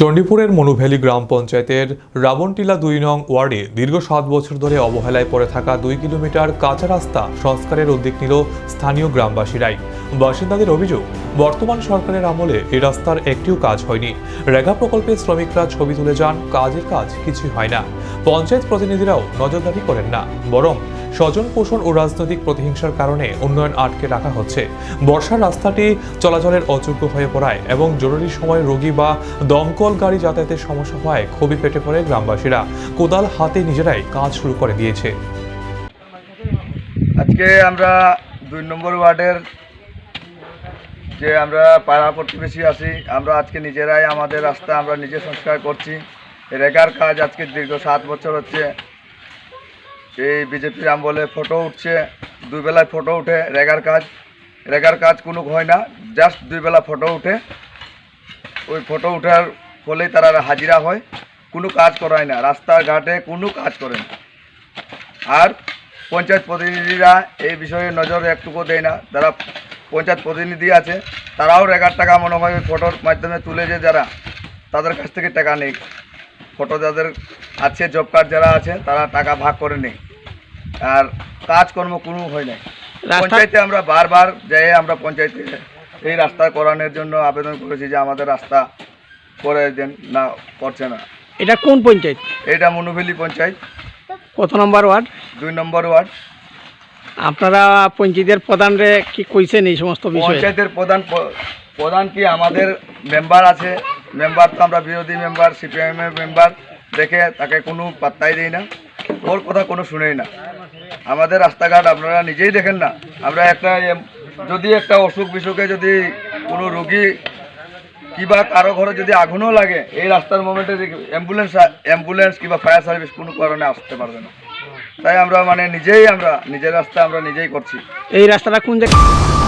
চণ্ডীপুরের মনুভ্যালি গ্রাম পঞ্চায়েতের রাবণটিলা দুই নং ওয়ার্ডে দীর্ঘ সাত বছর ধরে অবহেলায় পড়ে থাকা দুই কিলোমিটার কাঁচা রাস্তা সংস্কারের উদ্যোগ নিল স্থানীয় গ্রামবাসীরাই। বাসিন্দাদের অভিযোগ, বর্তমান সরকারের আমলে এই রাস্তার একটিও কাজ হয়নি। রেগা প্রকল্পে শ্রমিকরা ছবি তুলে যান, কাজের কাজ কিছুই হয় না। পঞ্চায়েত প্রতিনিধিরাও নজরদারি করেন না, বরং স্বজন পোষণ ও রাজনৈতিক প্রতিহিংসার কারণে উন্নয়ন আটকে রাখা হচ্ছে। বর্ষার রাস্তাটি চলাচলের অযোগ্য হয়ে পড়ায় এবং জরুরি সময় রোগী বা দমকল গাড়ি যাতায়াতের সমস্যা হওয়ায় খুবই পেটে পড়ে গ্রামবাসীরা। কোদাল হাতে নিজেরাই কাজ শুরু করে দিয়েছে। আজকে আমরা দুই নম্বর ওয়ার্ডের যে আমরা পাড়া প্রতিবেশী আছি, আমরা আজকে নিজেরাই আমাদের রাস্তা আমরা নিজে সংস্কার করছি। রেগার কাজ আজকে দীর্ঘ সাত বছর হচ্ছে। এই বিজেপির আমলে ফটো উঠছে দুই বেলায় ফটো উঠে, রেগার কাজ। রেগার কাজ কোনো হয় না, জাস্ট দুই বেলা ফটো উঠে। ওই ফটো উঠার ফলেই তারা হাজিরা হয়। কোনো কাজ করায় না, রাস্তাঘাটে কোনো কাজ করে না। আর পঞ্চায়েত প্রতিনিধিরা এই বিষয়ে নজর একটুকু দেয় না। যারা পঞ্চায়েত প্রতিনিধি আছে, তারাও রেগার টাকা মনে হয় ফটোর মাধ্যমে তুলে যে যারা। তাদের কাছ থেকে টাকা নেই। ফটো যাদের আছে জব কার্ড যারা আছে তারা টাকা ভাগ করে নেই। আর কাজকর্ম কোনো হয় নাই। পঞ্চায়েতে আমরা বারবার যাই আমরা পঞ্চায়েতে এই রাস্তা করানোর জন্য আবেদন করেছি যে আমাদের রাস্তা করে দেন না করছে না। এটা কোন পঞ্চায়েত? এটা মনুভেলি পঞ্চায়েত। কত নম্বর ওয়ার্ড? দুই নম্বর ওয়ার্ড। আপনারা পঞ্চায়েতের প্রধানরে কি কইছেন এই সমস্ত বিষয়ে? পঞ্চায়েতের প্রধান প্রধান কি আমাদের মেম্বার আছে? মেম্বার তো আমরা বিরোধী মেম্বার সিপিআইএম এর মেম্বার দেখে তাকে কোনো পাত্তাই দেই না। ওর কথা কোনো শুনেই না। আমাদের রাস্তাঘাট আপনারা নিজেই দেখেন না। আমরা একটা যদি একটা অসুখ বিসুখে যদি কোনো রোগী কিবা কারও ঘরে যদি আগুনও লাগে, এই রাস্তার মোমেন্টে অ্যাম্বুলেন্স অ্যাম্বুলেন্স কিংবা ফায়ার সার্ভিস কোনো কারণে আসতে পারবে না। তাই আমরা মানে নিজেই আমরা, নিজের রাস্তা আমরা নিজেই করছি। এই রাস্তাটা কোন জায়গায়